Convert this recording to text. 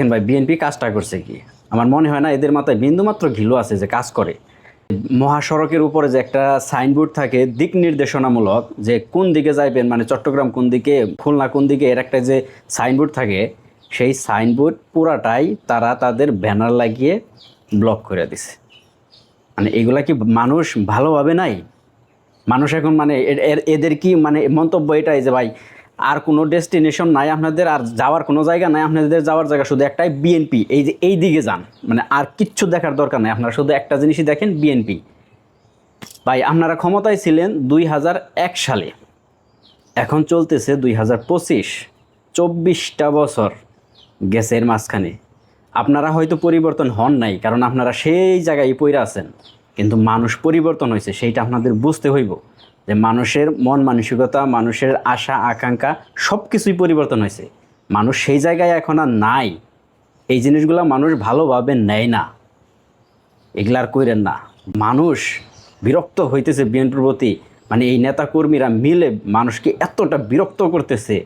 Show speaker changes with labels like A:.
A: দেখেন ভাই বিএনপি কাজটা করছে কি? আমার মনে হয় না এদের মাথায় বিন্দুমাত্র ঘিলু আছে যে কাজ করে। মহাসড়কের উপরে যে একটা সাইনবোর্ড থাকে, দিক নির্দেশনামূলক যে কোন দিকে যাইবেন মানে চট্টগ্রাম কোন দিকে, খুলনা কোন দিকে, এর একটা যে সাইনবোর্ড থাকে, সেই সাইনবোর্ড পুরাটাই তারা তাদের ব্যানার লাগিয়ে ব্লক করে দিছে। মানে এগুলা কি মানুষ ভালোভাবে নাই? মানুষ এখন মানে এদের কি মানে মন্তব্য এটাই যে ভাই আর কোনো ডেস্টিনেশন নাই আপনাদের, আর যাওয়ার কোনো জায়গা নাই, আপনাদের যাওয়ার জায়গা শুধু একটাই বিএনপি এই যে এই দিকে যান মানে আর কিচ্ছু দেখার দরকার নাই, আপনারা শুধু একটা জিনিসই দেখেন বিএনপি ভাই, আপনারা ক্ষমতায় ছিলেন দুই হাজার এক সালে, এখন চলতেছে দুই হাজার পঁচিশ, চব্বিশটা বছর গেছে এর মাঝখানে। আপনারা হয়তো পরিবর্তন হন নাই, কারণ আপনারা সেই জায়গায় পইরা আছেন, কিন্তু মানুষ পরিবর্তন হয়েছে সেইটা আপনাদের বুঝতে হইব। যে মানুষের মন মানসিকতা, মানুষের আশা, আকাঙ্ক্ষা সব কিছুই পরিবর্তন হয়েছে। মানুষ সেই জায়গায় এখন আর নাই। এই জিনিসগুলো মানুষ ভালোভাবে নেয় না। এগুলার কইরেন না। মানুষ বিরক্ত হইতেছে বিএনপির প্রতি। মানে এই নেতাকর্মীরা মিলে মানুষকে এতটা বিরক্ত করতেছে।